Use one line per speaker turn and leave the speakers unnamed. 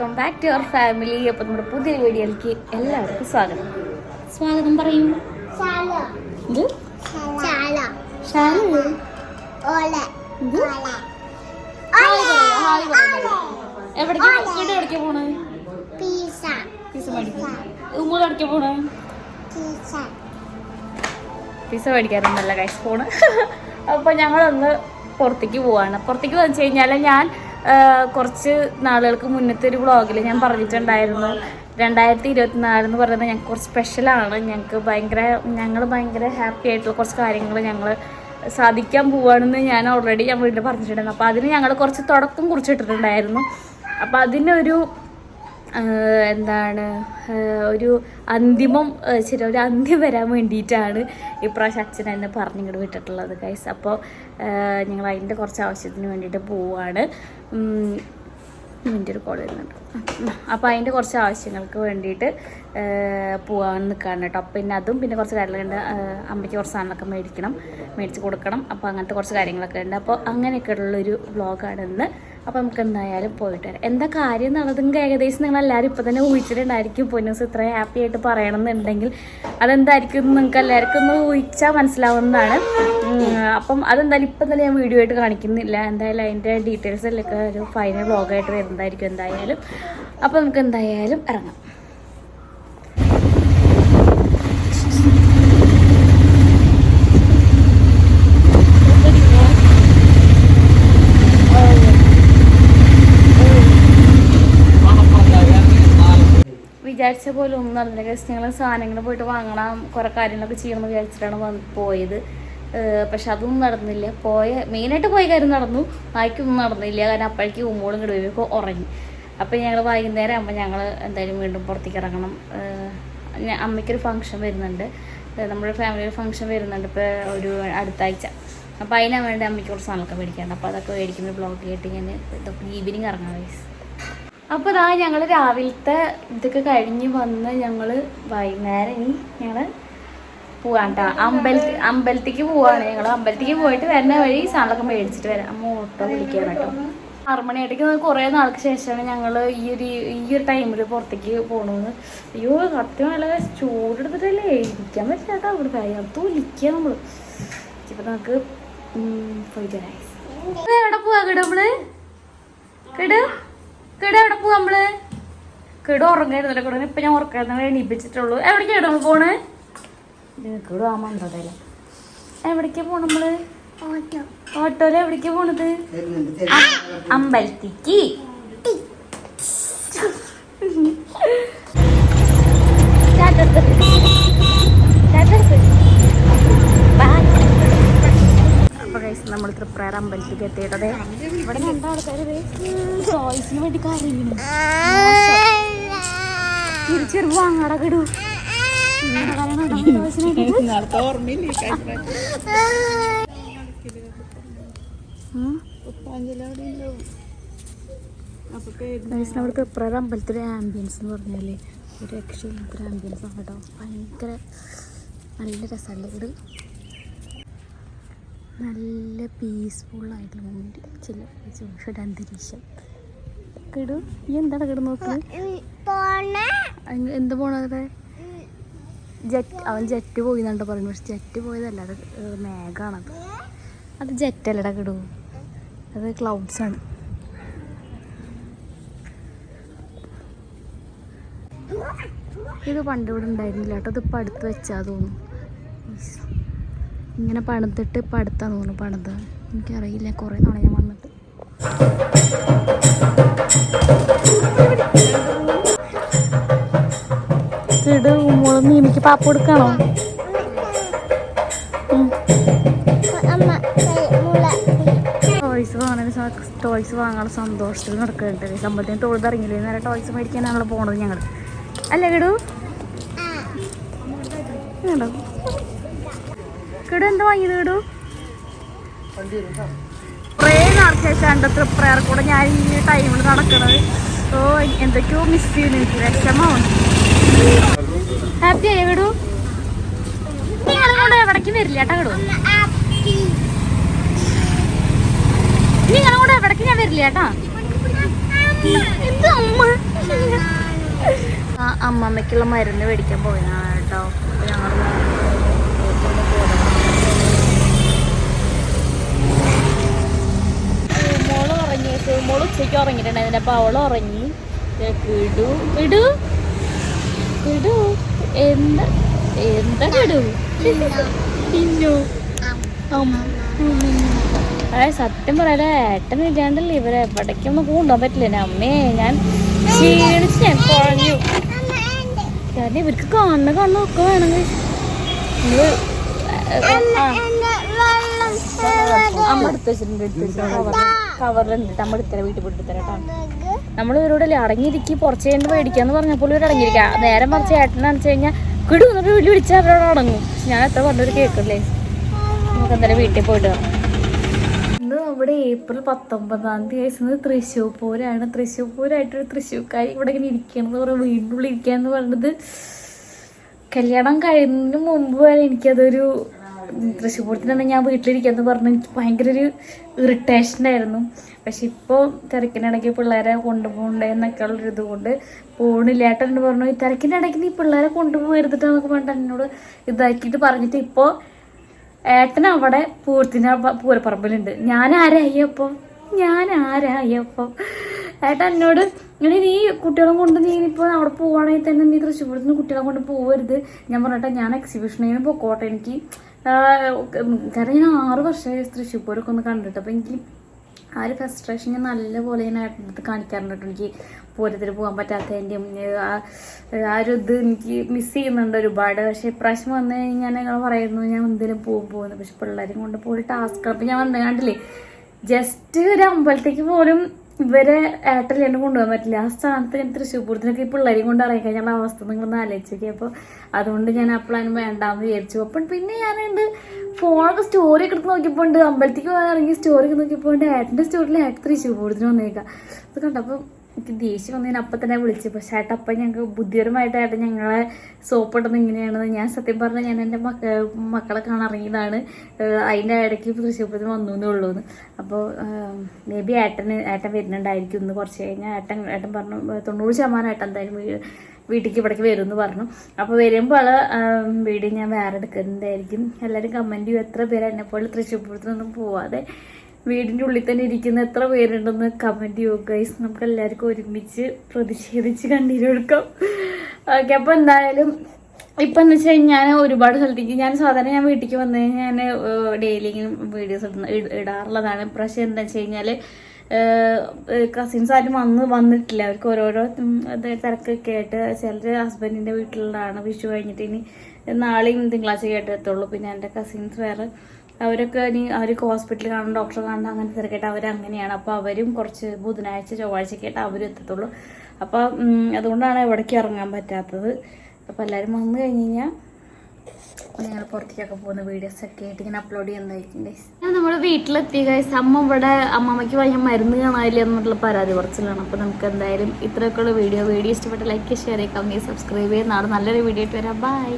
Welcome back to our family. അപ്പോൾ നമ്മുടെ പുതിയ വീഡിയോയിലേക്ക് എല്ലാവർക്കും സ്വാഗതം. സ്വാഗതം പറയൂ. എവിടേക്ക് വീട് എവിടേക്ക് പോണേ?
പീസ.
മേടിക്കാറുണ്ടല്ല കൈസ് പോണ്? അപ്പോൾ ഞങ്ങളൊന്ന് പുറത്തേക്ക് പോവാണ്. പുറത്തേക്ക് വെച്ച് കഴിഞ്ഞാൽ ഞാൻ കുറച്ച് നാളുകൾക്ക് മുന്നത്തെ ഒരു വ്ളോഗിൽ ഞാൻ പറഞ്ഞിട്ടുണ്ടായിരുന്നു. രണ്ടായിരത്തി ഇരുപത്തിനാല് എന്ന് പറയുന്നത് ഞങ്ങൾക്ക് കുറച്ച് സ്പെഷ്യലാണ് ഞങ്ങൾക്ക് ഭയങ്കര ഞങ്ങൾ ഭയങ്കര ഹാപ്പി ആയിട്ടുള്ള കുറച്ച് കാര്യങ്ങൾ ഞങ്ങൾ സാധിക്കാൻ പോവാണെന്ന് ഞാൻ ഓൾറെഡി ഞാൻ വീട്ടിൽ പറഞ്ഞിട്ടുണ്ടായിരുന്നു. അപ്പോൾ അതിന് ഞങ്ങൾ കുറച്ച് തുടക്കം കുറിച്ചിട്ടിട്ടുണ്ടായിരുന്നു. അപ്പോൾ അതിനൊരു എന്താണ് ഒരു അന്തിമം ചില ഒരു അന്ത്യം വരാൻ വേണ്ടിയിട്ടാണ് ഇപ്രാവശ്യം അച്ഛൻ എന്നെ പറഞ്ഞിങ്ങോട്ട് വിട്ടിട്ടുള്ളത് ഗൈസ് അപ്പോൾ ഞങ്ങൾ അതിന്റെ കുറച്ച് ആവശ്യത്തിന് വേണ്ടിയിട്ട് പോവുകയാണ് എന്റെ ഒരു കോൾ വരുന്നുണ്ട്. അപ്പോൾ അതിന്റെ കുറച്ച് ആവശ്യങ്ങൾക്ക് വേണ്ടിയിട്ട് പോകാമെന്ന് നിൽക്കുകയാണ് കേട്ടോ. പിന്നെ അതും പിന്നെ കുറച്ച് കാര്യങ്ങളുണ്ട് അമ്മയ്ക്ക് കുറച്ച് സാധനങ്ങളൊക്കെ മേടിക്കണം മേടിച്ച് കൊടുക്കണം. അപ്പോൾ അങ്ങനത്തെ കുറച്ച് കാര്യങ്ങളൊക്കെ ഉണ്ട്. അപ്പോൾ അങ്ങനെയൊക്കെ ഉള്ളൊരു വ്ളോഗാണ് ഇന്ന്. അപ്പോൾ നമുക്ക് എന്തായാലും പോയിട്ട് വരാം. എന്താ കാര്യം എന്നുള്ളതും ഏകദേശം നിങ്ങൾ എല്ലാവരും ഇപ്പോൾ തന്നെ ഊഹിച്ചിട്ടുണ്ടായിരിക്കും. പൊന്നൂസ് ഇത്ര ഹാപ്പി ആയിട്ട് പറയണമെന്നുണ്ടെങ്കിൽ അതെന്തായിരിക്കും നിങ്ങൾക്ക് എല്ലാവർക്കും ഒന്ന് ഊഹിച്ചാൽ മനസ്സിലാവുന്നതാണ്. അപ്പം അതെന്തായാലും ഇപ്പം തന്നെ ഞാൻ വീഡിയോ ആയിട്ട് കാണിക്കുന്നില്ല. എന്തായാലും അതിന്റെ ഡീറ്റെയിൽസ് എല്ലാം ഒരു ഫൈനൽ വ്ളോഗായിട്ട് വരുന്നതായിരിക്കും എന്തായാലും. അപ്പോൾ നമുക്ക് എന്തായാലും ഇറങ്ങാം. വിചാരിച്ച പോലെ ഒന്നും നടന്നില്ല. ഗസ് ഞങ്ങൾ സാധനങ്ങൾ പോയിട്ട് വാങ്ങണം കുറേ കാര്യങ്ങളൊക്കെ ചെയ്യണമെന്ന് വിചാരിച്ചിട്ടാണ് വന്ന് പോയത്. പക്ഷെ അതൊന്നും നടന്നില്ല. പോയ മെയിനായിട്ട് പോയ കാര്യം നടന്നു. ബാക്കിയൊന്നും നടന്നില്ല. കാരണം അപ്പോഴേക്ക് ഉമ്മോളും വരുമ്പോൾ ഉറങ്ങി. അപ്പോൾ ഞങ്ങൾ വൈകുന്നേരം ആകുമ്പോൾ ഞങ്ങൾ എന്തായാലും വീണ്ടും പുറത്തേക്ക് ഇറങ്ങണം. അമ്മയ്ക്കൊരു ഫംഗ്ഷൻ വരുന്നുണ്ട്. നമ്മുടെ ഫാമിലിയിൽ ഫംഗ്ഷൻ വരുന്നുണ്ട് ഇപ്പോൾ ഒരു അടുത്ത ആഴ്ച. അപ്പോൾ അതിനാണ് വേണ്ടി അമ്മയ്ക്ക് കുറച്ച് സാധനമൊക്കെ മേടിക്കാറുണ്ട് അപ്പോൾ അതൊക്കെ മേടിക്കുന്ന ബ്ലോഗ് കേട്ട് ഞാൻ ഇതൊക്കെ ഈവനിങ് ഇറങ്ങാം വയസ്സ് അപ്പോൾ ഇതാ ഞങ്ങൾ രാവിലത്തെ ഇതൊക്കെ കഴിഞ്ഞ് വന്ന് ഞങ്ങൾ വൈകുന്നേരം ഇനി ഞങ്ങൾ പോവാണ്ട. അമ്പലത്തിൽ അമ്പലത്തേക്ക് പോവാണ്. ഞങ്ങൾ അമ്പലത്തേക്ക് പോയിട്ട് വരുന്ന വഴി സാധനമൊക്കെ മേടിച്ചിട്ട് വരാം. അമ്മ ഓട്ടോ വിളിക്കാൻ കേട്ടോ. ആറുമണിയായിട്ടേക്ക് കുറേ നാൾക്ക് ശേഷമാണ് ഞങ്ങൾ ഈ ഒരു ഈ ഒരു ടൈമിൽ പുറത്തേക്ക് പോകണമെന്ന് അയ്യോ കത്തി നല്ല ചൂടെടുത്തിട്ടല്ലേ? ഇരിക്കാൻ പറ്റില്ല കേട്ടോ അവിടെ അത് ഒലിക്കുക നമ്മൾ ഇപ്പം നമുക്ക് പോയിട്ട് എവിടെ പോവാ? കേട്ടോ നമ്മൾ? കേട്? കേട് എവിടെ പോവാ നമ്മൾ? കേട് ഉറങ്ങായിരുന്നല്ലോ കേട്ടോ ഇപ്പൊ ഞാൻ ഉറക്കായിരുന്നു എണീപ്പിച്ചിട്ടുള്ളൂ. എവിടേക്കാണ് നമ്മൾ പോണേ? കിട ആ മണ്ടതല്ല എവിടേക്കാ പോണ നമ്മൾ?
ഓട്ടോ.
ഓട്ടോയിൽ എവിടേക്കാ പോണത്? അമ്പലത്തിക്ക്. തൃപ്രയർ അമ്പലത്തിലേക്ക് എത്തിയിട്ടത് ഇവിടെ രണ്ടാൾക്കാർ ചോയ്സിന് വേണ്ടി കരയുന്നു. തിരിച്ചെറു വാങ്ങാട കിടൂ. തൃപ്രയർ അമ്പലത്തിലെ ആംബിയൻസ് എന്ന് പറഞ്ഞാൽ? ഒരു രക്ഷയില്ലാത്തൊരു ആംബിയൻസ് ആണ് കേട്ടോ. ഭയങ്കര നല്ല രസമുള്ള വീട് നല്ല പീസ്ഫുൾ ആയിട്ടുള്ള മൊമെന്റ് ചില ഒരു അന്തരീക്ഷം. കിടു ഈ എന്താണ് കിട നോക്ക്?
പോണ.
അങ്ങ് എന്ത് പോണത് ജെറ്റ് അവൻ ജെറ്റ് പോയി എന്നാണ് പറയുന്നത് പക്ഷെ ജെറ്റ് പോയതല്ല അത് മേഘാണത്. അത് ജെറ്റ് അല്ലടാ കിടു. അത് ക്ലൗഡ്സ് ആണ്. ഇത് പണ്ട് ഇവിടെ ഉണ്ടായിരുന്നില്ല കേട്ടോ. ഇതിപ്പോൾ അടുത്ത് വെച്ചാ തോന്നുന്നു. ഇങ്ങനെ പണിതിട്ട് ഇപ്പം അടുത്താന്ന് തോന്നുന്നു പണിത്. എനിക്കറിയില്ല കുറേ നാളെ ഞാൻ വന്നിട്ട്. ഇട് മീമിക്ക് പാപ്പ കൊടുക്കണോ? ടോയ്സ് വാങ്ങാൻ ടോയ്സ് വാങ്ങാനുള്ള സന്തോഷത്തിൽ നടക്കുന്നുണ്ട്. സമ്പത്തിന് തൊഴുതിറങ്ങില്ലേ നേരെ ടോയ്സ് മേടിക്കാനാണല്ലോ പോണത് ഞങ്ങൾ അല്ലേ കിടു കേടോ കിടു എന്ത് വാങ്ങിയത് കുറേ നാൾക്ക് ശേഷം കൂടെ ഞാൻ ഈ ടൈമിൽ നടക്കണത്. ഓ എന്തൊക്കെയോ മിസ് ചെയ്യുന്നു എനിക്ക് വിഷമമാണ്. ഹാപ്പി ആയോ കിടു നിങ്ങളോട് എവിടേക്കും വരില്ല കേട്ടോ കിടു നിങ്ങളോട് എവിടേക്ക് ഞാൻ വരില്ല കേട്ടാ. അമ്മ? മരുന്ന് മേടിക്കാൻ പോയതാണ് കേട്ടോ. ഞങ്ങൾ ഉറങ്ങിയിട്ടുണ്ടായിരുന്നു അപ്പോൾ അവൾ ഉറങ്ങി. കിടു കിടു കിടു എന്താ? എന്താ കിടു പിന്നു. അതെ സത്യം പറയാലേ ഏട്ടൻ ഇല്ലാണ്ടല്ലേ ഇവരെ എവിടേക്കൊന്നും കൊണ്ടുപോകാൻ പറ്റില്ല. എന്റെ അമ്മേ ഞാൻ ക്ഷീണിച്ച് ഞാൻ കുഴഞ്ഞു കാരണം ഇവർക്ക് കാണുന്ന കണ്ണൊക്കെ വേണമെങ്കിൽ. ഇത് ആ. അമ്മ എടുത്ത് വെച്ചിട്ടുണ്ട് എടുത്ത് വെച്ചിട്ടുണ്ട്. കവറിലുണ്ട്. നമ്മൾ ഇത്ര വീട്ടിൽ പോയിട്ട് തരട്ടോ കേട്ടോ നമ്മൾ ഇവരോടല്ലേ അടങ്ങിയിരിക്കും കുറച്ച് കഴിഞ്ഞ് മേടിക്കാന്ന് പറഞ്ഞപ്പോൾ ഇവർ അടങ്ങിയിരിക്കുക നേരെ മറിച്ച് ഏട്ടനെ അടിച്ചു കഴിഞ്ഞാൽ കിടു എന്നിട്ട് വീട്ടിൽ വിളിച്ചാൽ അവരോട് അടങ്ങും. ഞാൻ എത്ര പറഞ്ഞൊരു കേൾക്കില്ലേ നമുക്ക് എന്തായാലും വീട്ടിൽ പോയിട്ട് വരാം. ഇന്ന് നമ്മുടെ ഏപ്രിൽ പത്തൊമ്പതാം തീയതി വയസ്സുന്നത് തൃശ്ശൂർ പൂരാണ്. തൃശ്ശൂർ പൂരായിട്ടൊരു തൃശ്ശൂർക്കാരി ഇവിടെ ഇങ്ങനെ ഇരിക്കണമെന്ന് പറയുന്നത് വീടിന്റെ ഉള്ളിൽ ഇരിക്കുക എന്ന് കല്യാണം കഴിയുന്നതിന് മുമ്പ് വരെ എനിക്കതൊരു തൃശ്ശൂർ പൂരത്തിനാണ് ഞാൻ വീട്ടിലിരിക്കാന്ന് പറഞ്ഞ് എനിക്ക് ഭയങ്കര ഒരു ഇറിറ്റേഷൻ ആയിരുന്നു. പക്ഷെ ഇപ്പോൾ തിരക്കിനിടയ്ക്ക് പിള്ളേരെ കൊണ്ടുപോകണ്ടേ എന്നൊക്കെ ഉള്ളൊരു ഇതുകൊണ്ട് പോണില്ല. ഏട്ടൻ പറഞ്ഞു ഈ തിരക്കിനിടയ്ക്ക് നീ പിള്ളേരെ കൊണ്ടുപോയിരുന്നിട്ടാന്നൊക്കെ പറഞ്ഞിട്ട് എന്നോട് ഇതാക്കിയിട്ട് പറഞ്ഞിട്ട് ഇപ്പോൾ ഏട്ടൻ അവിടെ പൂരത്തിന് പൂരപ്പറമ്പിലുണ്ട്. ഞാൻ ആരായപ്പം ഞാൻ ആരായപ്പം ഏട്ടൻ എന്നോട് ഇങ്ങനെ നീ കുട്ടികളെ കൊണ്ട് നീ ഇപ്പോൾ അവിടെ പോവുകയാണെങ്കിൽ തന്നെ നീ തൃശ്ശൂരത്തിന് കുട്ടികളെ കൊണ്ട് പോകരുത് ഞാൻ പറഞ്ഞിട്ട് ഞാൻ എക്സിബിഷനിൽ പൊക്കോട്ടെ. എനിക്ക് കാരണം ഞാൻ ആറ് വർഷമായി തൃശ്ശൂർ പൂരൊക്കെ ഒന്ന് കണ്ടിട്ട്. അപ്പം എനിക്ക് ആ ഒരു ഫ്രസ്ട്രേഷൻ ഞാൻ നല്ലപോലെ ഞാൻ അടുത്ത് കാണിക്കാറുണ്ട് എനിക്ക് പൂരത്തിന് പോകാൻ പറ്റാത്തതിന്റെയും ആ ഒരു ഇത് എനിക്ക് മിസ് ചെയ്യുന്നുണ്ട് ഒരുപാട്. പക്ഷെ ഇപ്രാവശ്യം വന്നു കഴിഞ്ഞാൽ ഞങ്ങൾ പറയുന്നു ഞാൻ എന്തെങ്കിലും പോകും പോകുന്നു പക്ഷെ പിള്ളേരെയും കൊണ്ട് പോയി ടാസ്ക് അപ്പം ഞാൻ വന്നു കണ്ടില്ലേ ജസ്റ്റ് ഒരു അമ്പലത്തേക്ക് പോലും ഇവരെ ഏട്ടല്ലാണ്ട് കൊണ്ടുപോകാൻ പറ്റില്ല. ആ സ്ഥാനത്ത് ഞാൻ തൃശ്ശൂർ പൂരത്തിനൊക്കെ ഈ പിള്ളേരെയും കൊണ്ട് ഇറങ്ങി കഴിഞ്ഞാൽ അവസ്ഥ നിങ്ങളൊന്ന് ആലോചിച്ചേക്ക് അപ്പോൾ അതുകൊണ്ട് ഞാൻ ആ വേണ്ടാന്ന് വിചാരിച്ചു. അപ്പം പിന്നെ ഞാനുണ്ട് ഫോണൊക്കെ സ്റ്റോറി ഒക്കെ എടുത്ത് നോക്കിയപ്പോൾ ഉണ്ട്. അമ്പലത്തിക്ക് പോകാൻ ഇറങ്ങി സ്റ്റോറി ഒക്കെ നോക്കിയപ്പോൾ ഉണ്ട്. ഏട്ടന്റെ സ്റ്റോറിൽ ഏട്ടൻ തൃശ്ശൂർ പൂരത്തിന് വന്നേക്കാം. അത് കണ്ടപ്പോൾ എനിക്ക് ദേഷ്യം വന്നതിന് അപ്പം തന്നെ വിളിച്ചു. പക്ഷേ ചേട്ടാ അപ്പം ഞങ്ങൾക്ക് ബുദ്ധിപരമായിട്ട് ഏട്ടൻ ഞങ്ങളെ സോപ്പിടുന്നത് ഇങ്ങനെയാണെന്ന് ഞാൻ സത്യം പറഞ്ഞാൽ ഞാൻ എന്റെ മക്ക മക്കളെ കാണാൻ അതിന്റെ ഇടയ്ക്ക് തൃശ്ശൂർ പൂരത്തിന് വന്നു എന്നേ ഉള്ളൂ എന്ന്. അപ്പോൾ മേ ബി ഏട്ടന് ഏട്ടൻ വരുന്നുണ്ടായിരിക്കും ഇന്ന് കുറച്ച് കഴിഞ്ഞാൽ ഏട്ടൻ ഏട്ടൻ പറഞ്ഞു തൊണ്ണൂറ് ശതമാനം ഏട്ടൻ എന്തായാലും വീട്ടിലേക്ക് ഇവിടേക്ക് വരും എന്ന് പറഞ്ഞു. അപ്പോൾ വരുമ്പോൾ വീഡിയോ ഞാൻ വേറെ എടുക്കുന്നതായിരിക്കും എല്ലാവരും കമന്റ് ചെയ്യും എത്ര പേര് എന്നെപ്പോലെ തൃശ്ശൂർപ്പുറത്ത് നിന്നും പോവാതെ വീടിന്റെ ഉള്ളിൽ തന്നെ ഇരിക്കുന്ന എത്ര പേരുണ്ടെന്ന് കമന്റ് ചെയ്യുക ഗൈസ് നമുക്ക് എല്ലാവർക്കും ഒരുമിച്ച് പ്രതിഷേധിച്ച് കണ്ണീരെടുക്കാം ഓക്കെ അപ്പോൾ എന്തായാലും ഇപ്പം എന്ന് വെച്ച് കഴിഞ്ഞാൽ ഞാൻ ഒരുപാട് സ്ഥലത്തേക്ക് ഞാൻ സാധാരണ ഞാൻ വീട്ടിലേക്ക് വന്നു കഴിഞ്ഞാൽ ഞാൻ ഡെയിലി ഇങ്ങനെ വീഡിയോസ് ഇടാറുള്ളതാണ്. പ്രശ്നം എന്താ വെച്ച് കഴിഞ്ഞാൽ കസിൻസ് ആരും വന്ന് വന്നിട്ടില്ല. അവർക്ക് ഓരോരോ തിരക്കൊക്കെ ആയിട്ട് ചിലർ ഹസ്ബൻഡിന്റെ വീട്ടിലുള്ളതാണ് വിഷു കഴിഞ്ഞിട്ട് ഇനി നാളെയും തിങ്കളാഴ്ച കേട്ടെത്തുള്ളൂ പിന്നെ എന്റെ കസിൻസ് വേറെ അവരൊക്കെ ഇനി അവർക്ക് ഹോസ്പിറ്റലിൽ കാണണം ഡോക്ടറെ കാണണം അങ്ങനെ തിരക്കട്ടെ അവർ അങ്ങനെയാണ് അപ്പോൾ അവരും കുറച്ച് ബുധനാഴ്ച ചൊവ്വാഴ്ചയൊക്കെ ആയിട്ട് അവരും എത്തത്തുള്ളൂ. അപ്പോൾ അതുകൊണ്ടാണ് എവിടേക്ക് ഇറങ്ങാൻ പറ്റാത്തത്. അപ്പോൾ എല്ലാവരും വന്നു കഴിഞ്ഞ് കഴിഞ്ഞാൽ ഞങ്ങൾ പുറത്തേക്കൊക്കെ പോകുന്ന വീഡിയോസ് ഒക്കെ ആയിട്ട് ഇങ്ങനെ അപ്ലോഡ് ചെയ്യുന്നതായിരിക്കും ഗൈസ് ഞാൻ നമ്മുടെ വീട്ടിലെത്തി ഗൈസ് അമ്മ ഇവിടെ അമ്മമ്മയ്ക്ക് ഭയങ്കര മരുന്ന് കാണാനില്ല എന്നുള്ള പരാതി കുറച്ചിലാണ്. അപ്പോൾ നമുക്ക് എന്തായാലും ഇത്രയൊക്കെയുള്ള വീഡിയോ വീഡിയോ ഇഷ്ടപ്പെട്ട ലൈക്ക് ഷെയർ ചെയ്യാം കമ്മി സബ്സ്ക്രൈബ് ചെയ്യുന്നതാണ്. നല്ലൊരു വീഡിയോ ആയിട്ട് വരാം. ബൈ